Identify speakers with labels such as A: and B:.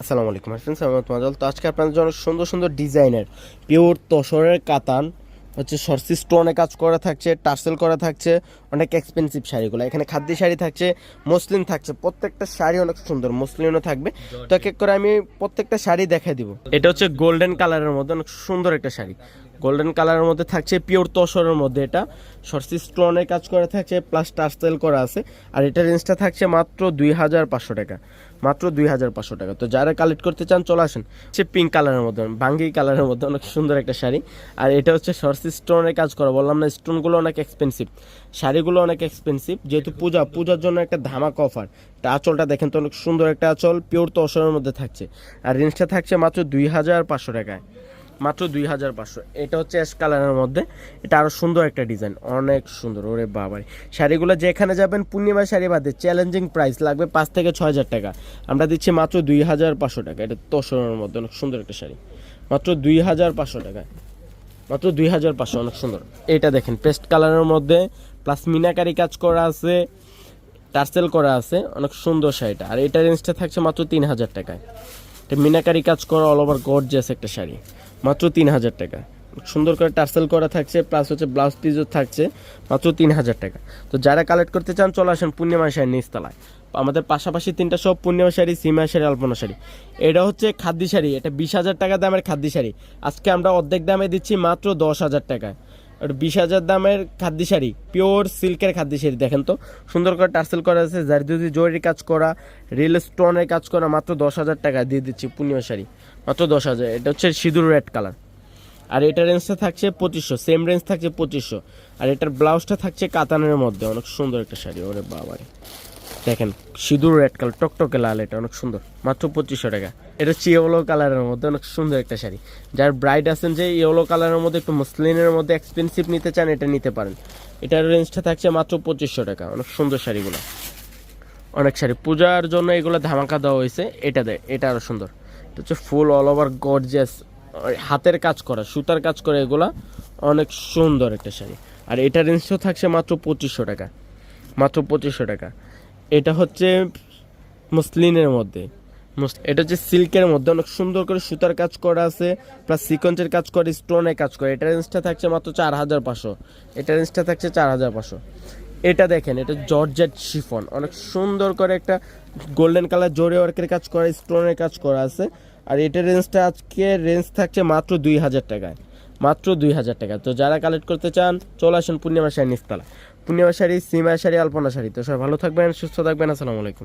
A: আসসালামু আলাইকুম ফ্রেন্ডস আমি তোমাজল তো আজকে আপনাদের জন্য সুন্দর সুন্দর ডিজাইনের পিওর তসরের কাতান, হচ্ছে সরসি স্টোনে কাজ করা থাকছে, টার্সেল করা থাকছে, অনেক এক্সপেন্সিভ শাড়িগুলো। এখানে খাদ্যি শাড়ি থাকছে, মসলিন থাকছে, প্রত্যেকটা শাড়ি অনেক সুন্দর, মসলিনও থাকবে। তো এক এক করে আমি প্রত্যেকটা শাড়ি দেখাই দিব। এটা হচ্ছে গোল্ডেন কালারের মধ্যে অনেক সুন্দর একটা শাড়ি। গোল্ডেন কালারের মধ্যে থাকছে পিওর তসরের মধ্যে এটা। সরসি স্টোনের কাজ করা থাকছে প্লাস টার্সেল করা আছে। আর এটা রেঞ্জটা থাকছে মাত্র দুই হাজার পাঁচশো টাকা। মাত্র দুই হাজার পাঁচশো টাকা। তো যারা কালেক্ট করতে চান, চলে আসেন। সে পিঙ্ক কালারের মধ্যে বাঙ্গি কালারের মধ্যে, অনেক সুন্দর একটা শাড়ি। আর এটা হচ্ছে সরসি স্টোনের কাজ করা। বললাম না স্টোনগুলো অনেক এক্সপেন্সিভ শাড়িগুলো অনেক এক্সপেন্সিভ যেহেতু পূজা, পূজার জন্য একটা ধামাক অফার তা আঁচলটা দেখেন তো, অনেক সুন্দর একটা আঁচল। পিওর তসরের মধ্যে থাকছে। আর রেঞ্জটা থাকছে মাত্র দুই হাজার পাঁচশো টাকায়। মাত্র দুই হাজার পাঁচশো। এটা হচ্ছে অ্যাশ কালারের মধ্যে। এটা আরও সুন্দর একটা ডিজাইন অনেক সুন্দর। ওরে বাবারে। শাড়িগুলো যেখানে যাবেন পূর্ণিমা শাড়ি বাদে চ্যালেঞ্জিং প্রাইস লাগবে পাঁচ থেকে ছয় হাজার টাকা। আমরা দিচ্ছি মাত্র দুই হাজার পাঁচশো টাকা। এটা তসরের মধ্যে অনেক সুন্দর একটা শাড়ি। মাত্র দুই হাজার পাঁচশো টাকা। মাত্র দুই হাজার পাঁচশো, অনেক সুন্দর। এটা দেখেন পেস্ট কালারের মধ্যে প্লাস মিনাকারি কাজ করা আছে, টার্সেল করা আছে, অনেক সুন্দর শাড়িটা। আর এটা রেঞ্জটা থাকছে মাত্র তিন হাজার টাকায়। এটা মিনাকারি কাজ করা অল ওভার গর্জিয়াস একটা শাড়ি। মাত্র তিন হাজার টাকা। সুন্দর করে টার্সেল করা থাকছে প্লাস হচ্ছে ব্লাউজ পিসও থাকছে, মাত্র তিন হাজার টাকা। তো যারা কালেক্ট করতে চান, চলে আসেন পূর্ণিমা শাড়ি নিচতলায়। আমাদের পাশাপাশি তিনটা সব পূর্ণিমা শাড়ি, সিমা শাড়ি, আলপনা শাড়ি। এটা হচ্ছে খাদ্যি শাড়ি, এটা বিশ হাজার টাকা দামের খাদ্যি শাড়ি। আজকে আমরা অর্ধেক দামে দিচ্ছি মাত্র দশ হাজার টাকায়। বিশ হাজার দামের খাদ্যি শাড়ি পিওর সিল্কের খাদ্যি শাড়ি, দেখেন তো। সুন্দর করে টার্সেল করা আছে যার যদি জরির কাজ করা রিল স্টোনের কাজ করা, মাত্র দশ হাজার টাকা দিয়ে দিচ্ছি পূর্ণিমা শাড়ি, মাত্র দশ হাজার। এটা হচ্ছে সিঁদুর রেড কালার আর এটার রেঞ্জটা থাকছে পঁচিশশো সেম রেঞ্জ থাকছে পঁচিশশো। আর এটার ব্লাউজটা থাকছে কাতানের মধ্যে, অনেক সুন্দর একটা শাড়ি, ওরে বাবারে। দেখেন, সিঁদুর রেড কালার টকটকে লাল এটা, অনেক সুন্দর। মাত্র পঁচিশশো টাকা। এটা হচ্ছে ইয়েলো কালারের মধ্যে অনেক সুন্দর একটা শাড়ি। যার ব্রাইড আছেন যে ইয়েলো কালারের মধ্যে একটু মসলিনের মধ্যে এক্সপেন্সিভ নিতে চান, এটা নিতে পারেন। এটার রেঞ্জটা থাকছে মাত্র পঁচিশশো টাকা, অনেক সুন্দর শাড়িগুলো। অনেক শাড়ি। পূজার জন্য এগুলো ধামাকা দেওয়া হয়েছে, এটা দেয় এটা আরও সুন্দর। এটা হচ্ছে ফুল অল ওভার গর্জিয়াস হাতের কাজ করা, সুতার কাজ করে এগুলা অনেক সুন্দর একটা শাড়ি। আর এটা রেঞ্জও থাকছে মাত্র পঁচিশশো টাকা। মাত্র পঁচিশশো টাকা। এটা হচ্ছে মুসলিনের মধ্যে। এটা হচ্ছে সিল্কের মধ্যে। অনেক সুন্দর করে সুতার কাজ করা আছে প্লাস সিকোয়েন্সের কাজ করে স্টোনের কাজ করে। এটা রেঞ্জটা থাকছে মাত্র চার হাজার পাঁচশো। এটা রেঞ্জটা থাকছে চার হাজার পাঁচশো। এটা দেখেন, এটা জর্জেট শিফন। অনেক সুন্দর করে একটা গোল্ডেন কালার জোরে ওয়ার্কের কাজ করা স্টোনের কাজ করা আছে। আর এটা রেঞ্জটা আজকে রেঞ্জ থাকছে মাত্র দুই হাজার টাকায়। মাত্র দুই হাজার টাকা। তো যারা কালেক্ট করতে চান, চলে আসুন পূর্ণিমা শাড়ি নিস্তালা পূর্ণিমা শাড়ি, সীমা শাড়ি, আলপনা শাড়ি। তো সবাই ভালো থাকবেন, সুস্থ থাকবেন, আসসালামু আলাইকুম।